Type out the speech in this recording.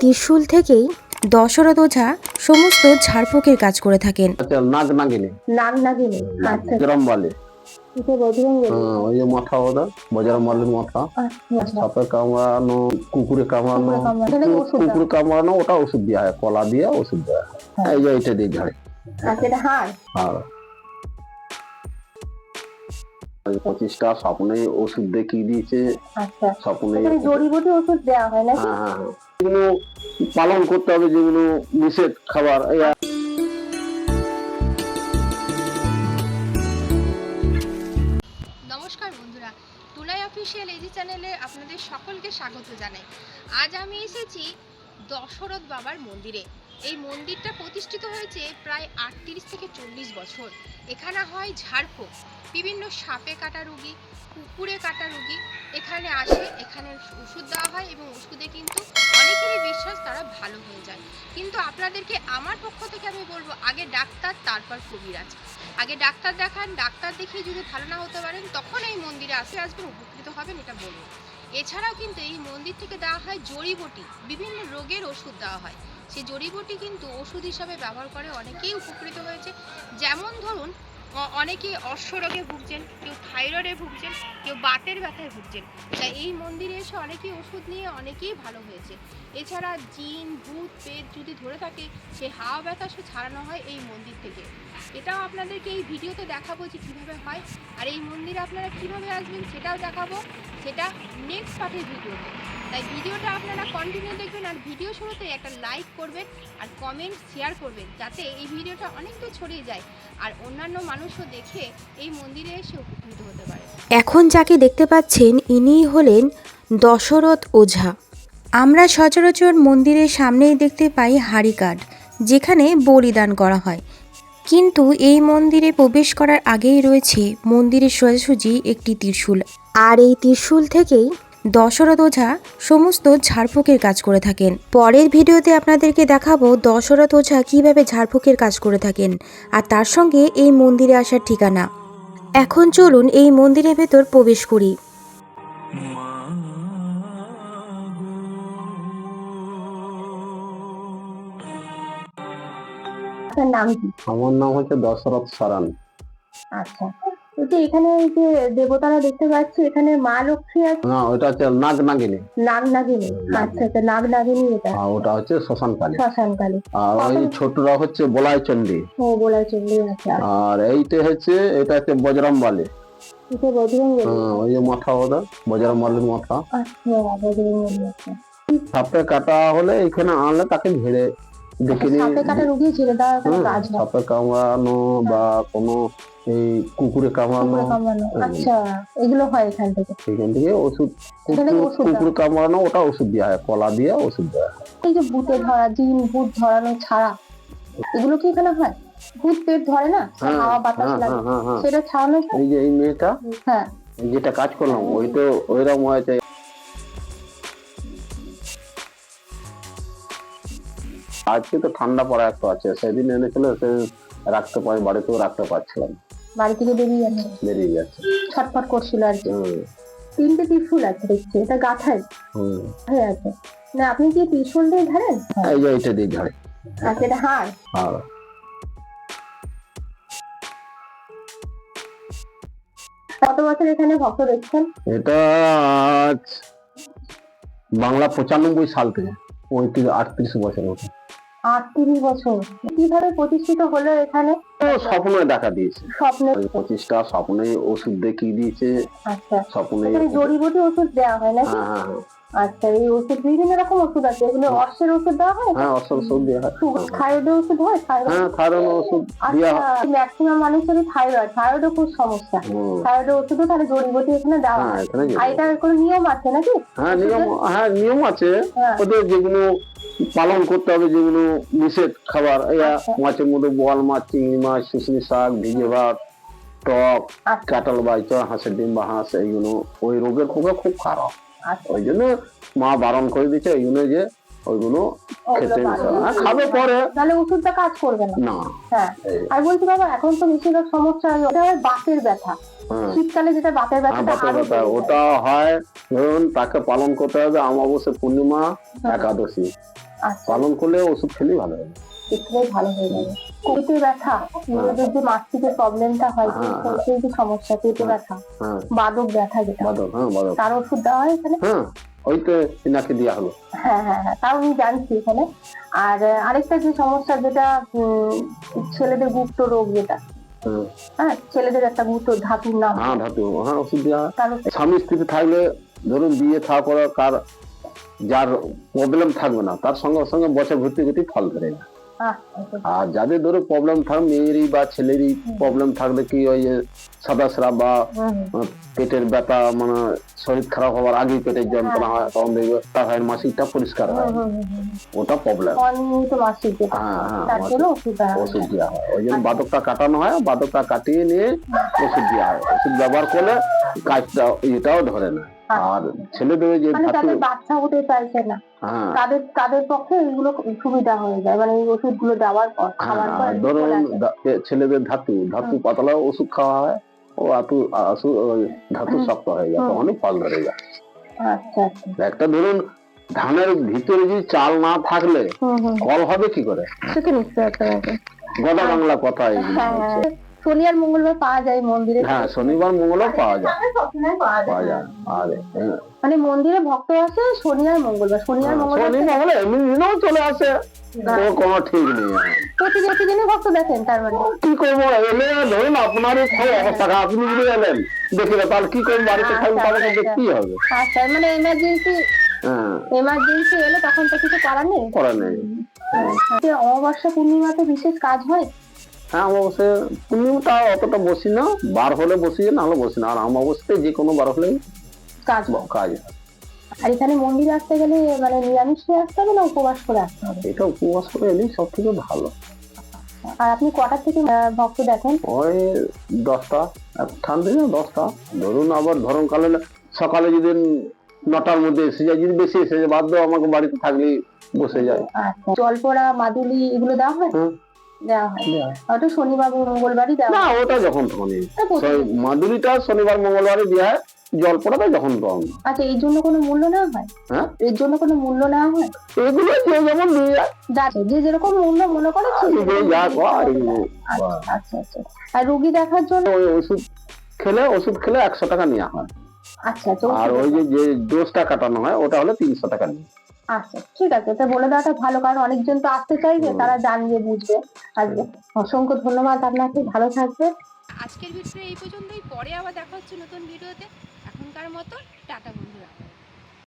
ত্রিশূল থেকেই দশরথ ওঝা সমস্ত ঝাড়ফুঁকের কাজ করে থাকেন। আচ্ছা নাগ নাগিনী। নাগ নাগিনী আচ্ছা। বজরম বলে। এটা বজরং বলি। ওই যে মাথা ওটা বজরম বলের মাথা আচ্ছা সাপে কামড়ানো কুকুরে কামড়ানো কুকুরে কামড়ানো। ওষুধ ওটা ওষুধ দেওয়া হয় কলা দিয়ে ওষুধ দেওয়া হয়। এই যে এটা দিয়ে ঝাড়ে। আচ্ছা হাড়? পঁচিশটা স্বপ্নে ওষুধ দেখিয়ে দিয়েছে? আচ্ছা। স্বপ্নে জড়িবুটি ওষুধ দেওয়া হয় হ্যাঁ। যেগুলো পালন করতে হবে, যেগুলো নিষেধ খাবার নমস্কার বন্ধুরা টুনাই অফিসিয়াল এজি চ্যানেলে আপনাদের সকলকে স্বাগত জানাই। আজ আমি এসেছি দশরথ বাবার মন্দিরে। এই মন্দিরটা প্রতিষ্ঠিত হয়েছে প্রায় আটত্রিশ থেকে চল্লিশ বছর। এখানে হয় ঝাড়ফুঁক, বিভিন্ন সাপে কাটা রুগী, কুকুরে কাটা রুগী। এখানে আসে, এখানে ওষুধ দেওয়া হয় এবং ওষুধে কিন্তু বিশ্বাস তারা ভালো হয়ে যায়। কিন্তু আপনাদেরকে আমার পক্ষ থেকে আমি বলব, আগে ডাক্তার, তারপর কবিরাজ। আগে ডাক্তার দেখান, ডাক্তার দেখিয়ে যদি ভালো না হতে পারেন, তখন এই মন্দিরে আসে, আসবেন, উপকৃত হবেন, এটা বলব। এছাড়াও কিন্তু এই মন্দির থেকে দেওয়া হয় জড়িবটি, বিভিন্ন রোগের ওষুধ দেওয়া হয়। সেই জড়িবটি কিন্তু ওষুধ হিসাবে ব্যবহার করে অনেকেই উপকৃত হয়েছে। যেমন ধরুন অ- অনেকে অশ্ব রোগে ভুগছেন, কেউ থাইরয়েডে ভুগছেন, কেউ বাতের ব্যথায় ভুগছেন। তাই এই মন্দিরে এসে অনেকেই ওষুধ নিয়ে অনেকেই ভালো হয়েছে। এছাড়া জিন, ভূত পেট যদি ধরে থাকে, সে হাওয়া সে ছাড়ানো হয় এই মন্দির থেকে। এটাও আপনাদেরকে এই ভিডিওতে দেখাবো যে কীভাবে হয়, আর এই মন্দিরে আপনারা কীভাবে আসবেন সেটাও দেখাবো। সেটা নেক্সট পার্টের ভিডিওতে। তাই ভিডিওটা আপনারা কন্টিনিউ দেখবেন আর ভিডিও শুরুতে একটা লাইক করবেন আর কমেন্ট শেয়ার করবেন, যাতে এই ভিডিওটা অনেকটা ছড়িয়ে যায় আর অন্যান্য মানুষও দেখে এই মন্দিরে এসে উপকৃত হতে পারে। এখন যাকে দেখতে পাচ্ছেন ইনিই হলেন দশরথ ওঝা। আমরা সচরাচর মন্দিরের সামনেই দেখতে পাই হাড়ি কাঠ, যেখানে বলিদান করা হয়। কিন্তু এই মন্দিরে প্রবেশ করার আগেই রয়েছে মন্দিরের সোজাসুজি একটি ত্রিশূল। আর এই ত্রিশূল থেকেই দশরথ ওঝা সমস্ত ঝাড়ফুঁকের কাজ করে থাকেন। পরের ভিডিওতে আপনাদেরকে দেখাবো দশরথ ওঝা কীভাবে ঝাড়ফুঁকের কাজ করে থাকেন আর তার সঙ্গে এই মন্দিরে আসার ঠিকানা। এখন চলুন এই মন্দিরের ভেতর প্রবেশ করি। আপনার নাম কি? আমার নাম হচ্ছে দশরথ সারান। আচ্ছা। যে এখানে এই যে দেবতারা দেখতে পাচ্ছি এখানে মা লক্ষ্মী আছে। না ওটা হচ্ছে নাগ নাগিনী নাগ নাগিনী আচ্ছা আচ্ছা নাগ নাগিনী এটা। আর ওটা হচ্ছে আর ওই ছোটরা হচ্ছে বলাই চন্ডী ও বলা চললে আছে আর এইটা হচ্ছে এটা হচ্ছে বজরম বলে এটা হ্যাঁ, ওই যে মাথা ওটা মাথা আচ্ছা বজরং বলি আচ্ছা। সাপে কাটা হলে এখানে আনলে তাকে নিয়ে সাপে কাটা রুগী ছেড়ে দেওয়ার কোনো কাজ হয় সাপে কামড়ানো বা কোনো এই কুকুরে কামড়ানো। হুম। আচ্ছা এগুলো হয় এখান থেকে। সেখান থেকে ওষুধ কুকুর কামড়ানো ওটা ওষুধ দেওয়া হয় কলা দিয়ে ওষুধ দেওয়া হয়। এই যে ভূতে ধরা জিন ভূত ধরানো ছাড়া এগুলো কি এখানে হয়? ভূত পেট ধরে না? হ্যাঁ, হাওয়া বাতাস হ্যাঁ, লাগে। হ্যাঁ, হ্যাঁ, হ্যাঁ। সেটা ছাড়ানো? এই যে এই মেয়েটা হ্যাঁ। যেটা কাজ করলাম ওই তো ওইরকম হয়েছে। আজকে তো ঠান্ডা পড়া একটু আছে সেদিন এনেছিল সে রাখতে পারি বাড়িতেও রাখতে পারছিলাম। বাড়ি থেকে বেরিয়ে যাচ্ছে বেরিয়ে যাচ্ছে ছটফট করছিল আর কি। তিনটে ত্রিশুল আছে দেখছি এটা গাথায়। হয়ে আছে। না আপনি কি ত্রিশুল দিয়ে ধরেন? এই যে এইটা দিয়ে ঝাড়ে আচ্ছা এটা হাড় কত বছর এখানে ভক্ত দেখছেন? এটা আজ বাংলা পঁচানব্বই সাল থেকে পঁয়ত্রিশ আটত্রিশ বছর মতো। আটত্রিশ বছর। কীভাবে প্রতিষ্ঠিত হলো এখানে? স্বপ্নে দেখা দিয়েছে। স্বপ্নে। পঁচিশটা স্বপ্নে ওষুধ দেখিয়ে দিয়েছে। আচ্ছা। স্বপ্নে জড়িবুটি ওষুধ দেওয়া হয় নাকি? হ্যাঁ হ্যাঁ হ্যাঁ। আচ্ছা এই ওষুধ বিভিন্ন রকম ওষুধ আছে। এগুলো অর্শের ওষুধ দেওয়া হয়? হ্যাঁ অসল ওষুধ দেওয়া হয়। থাইরয়েড ওষুধ হয়? থাইরয়েড? হ্যাঁ থাইরয়েড ওষুধ দেওয়া হয়। আচ্ছা ম্যাক্সিমাম মানুষেরই থাইরয়েড থাইরয়েডও খুব সমস্যা। থাইরয়েড ওষুধও তাহলে জড়িবুটি এখানে দেওয়া হ্যাঁ আর এটার কোনো নিয়ম আছে নাকি? হ্যাঁ নিয়ম হ্যাঁ নিয়ম আছে। ওদের যেগুলো পালন করতে হবে যেগুলো নিষেধ খাবার। আচ্ছা। মাছের মধ্যে বোয়াল মাছ চিংড়ি মাছ শুশনি শাক ভিজে ভাত টক আচ্ছা। কাঁঠাল বাইচ হাঁসের ডিম বা হাঁস এইগুলো ওই রোগের পক্ষে খুব খারাপ। আচ্ছা। ওই জন্য মা বারণ করে দিচ্ছে এইগুলো যে ওইগুলো খেতে হ্যাঁ, খাবে পরে। তাহলে ওষুধটা কাজ করবে না? হ্যাঁ। এই, আর বলছি বাবা এখন তো বেশিরভাগ সমস্যা হয় ওটা হয় বাতের ব্যথা। হ্যাঁ। শীতকালে যেটা বাতের হ্যাঁ, ব্যথা। ওটা হয় ধরুন তাকে পালন করতে হবে অমাবস্যা পূর্ণিমা। একাদশী। পালন করলে ওষুধ খেলেই ভালো হবে। ভালো হয়ে যাবে। পেটে ব্যথা মেয়েদের যে মাসিকের প্রবলেমটা হয় হ্যাঁ, হ্যাঁ। সেই যে সমস্যা পেটে ব্যথা হ্যাঁ। বাদক ব্যথা যেটা। বাদক হ্যাঁ বাদক। তার ওষুধ দেওয়া হয় এখানে? ওই তো দেওয়া হলো। হ্যাঁ হ্যাঁ হ্যাঁ তাও আমি জানছি এখানে। আর আরেকটা যে সমস্যা যেটা ছেলেদের গুপ্ত রোগ যেটা। হ্যাঁ। ছেলেদের একটা গুপ্ত ধাতুর নাম। হ্যাঁ ধাতু। হ্যাঁ ওষুধ দেওয়া হয়। স্বামী স্ত্রী থাকলে ধরুন বিয়ে পরে কার যার প্রবলেম থাকবে না তার সঙ্গে সঙ্গে বছর ঘুরতে ঘুরতে ফল ধরে না। আর যাদের ধরো প্রবলেম থাকবে মেয়েরই বা ছেলেরই প্রবলেম থাকলে কি ওই যে সাদা স্রাব বা পেটের ব্যথা মানে শরীর খারাপ হওয়ার আগে পেটের যন্ত্রণা হয়। তখন দেখবে তার হয় মাসিকটা পরিষ্কার হয়। ওটা প্রবলেম হ্যাঁ হ্যাঁ ওষুধ দেওয়া হয়। ওষুধ দেওয়া হয়। ওই জন্য বাদকটা কাটানো হয় বাদকটা কাটিয়ে নিয়ে ওষুধ দেওয়া হয়। ওষুধ ব্যবহার করলে কাজটা এটাও ধরে না। আর ছেলেদের যে মানে তাদের বাচ্চা হতে চাইছে না। হ্যাঁ। তাদের তাদের পক্ষে এগুলো সুবিধা হয়ে যায়। মানে এই ওষুধগুলো দেওয়ার পর খাওয়ার পর হ্যাঁ, ধরুন ছেলেদের ধাতু ধাতু পাতলা ওষুধ খাওয়া হয় ও আতু আসু ধাতু শক্ত হয়ে যায়। তখনই ফল ধরে যায়। আচ্ছা আচ্ছা। একটা ধরুন ধানের ভিতরে যদি চাল না থাকলে ফল হবে কি করে। গোদা বাংলা কথা হ্যাঁ। হ্যাঁ। শনি আর মঙ্গলবার পাওয়া যায় মন্দিরে। হ্যাঁ শনিবার মঙ্গলও পাওয়া যায়। সবসময় পাওয়া যায়। আর হ্যাঁ, মানে মন্দিরে ভক্ত আসে শনি আর মঙ্গলবার। শনি আর মঙ্গলবার শনি মঙ্গলে এমনি দিনেও চলে আসে। কোনো ঠিক নেই। প্রতি প্রতিদিনই ভক্ত দেখেন তার মানে। কি করব? এলে ধরুন আপনারই খবর অবস্থা আপনি যদি এলেন দেখলে তাহলে কি করব? বাড়িতে থাকবেন তাহলে কিন্তু হবে? আচ্ছা মানে এমার্জেন্সি হ্যাঁ। এমার্জেন্সি এলে তখন তো কিছু করার নেই। করার নেই। অমাবস্যা পূর্ণিমাতে বিশেষ কাজ হয়? হ্যাঁ পূর্ণিমাটা অতটা বসি না। বার হলে বসি নাহলে বসি না। আর অমাবস্যাতে যে কোনো বার হলে কাজ। কাজ। আর এখানে মন্দিরে আসতে গেলে মানে নিরামিষ আসতে হবে না উপবাস করে আসতে হবে? এটা উপবাস করে এলেই সব থেকে ভালো। আর আপনি থেকে ভক্ত দেখেন? ওই দশটা ঠান্ডা দিনে দশটা। ধরুন আবার ধরুন কালে সকালে যদি নটার মধ্যে এসে যায় যদি বেশি এসে যায় বাধ্য আমাকে বাড়িতে থাকলেই বসে যায়। আচ্ছা। জলপোড়া মাদুলি এগুলো দেওয়া হয়। দেওয়া হয়। ওটা শনিবার মঙ্গলবারই দেওয়া না ওটা যখন তখনই মাদুরিটা শনিবার মঙ্গলবারে দেওয়া হয় জলপড়াটা যখন তখন আচ্ছা এই জন্য কোনো মূল্য নেওয়া হয়? হ্যাঁ? এর জন্য কোনো মূল্য নেওয়া হয়? এগুলো যে যেমন দিয়ে যায়। যে যেরকম মূল্য মনে করে সে যে সেরকম যা মূল্য কয়, দেওয়া হয়। এগুলো আচ্ছা আচ্ছা আচ্ছা। আর রুগী দেখার জন্য? ওই ওষুধ খেলে ওষুধ খেলে একশো টাকা নেওয়া হয়। আচ্ছা আর ওই যে যে ডোজটা কাটানো হয় ওটা হলে তিনশো টাকা নিয়ে আচ্ছা ঠিক আছে এটা বলে দেওয়াটা ভালো কারণ অনেকজন তো আসতে চাইবে তারা জানবে বুঝবে। আজকে অসংখ্য ধন্যবাদ আপনাকে ভালো থাকবে আজকের ভিডিও এই পর্যন্তই পরে আবার দেখা হচ্ছে নতুন ভিডিওতে। এখনকার মতো টাটা বন্ধুরা।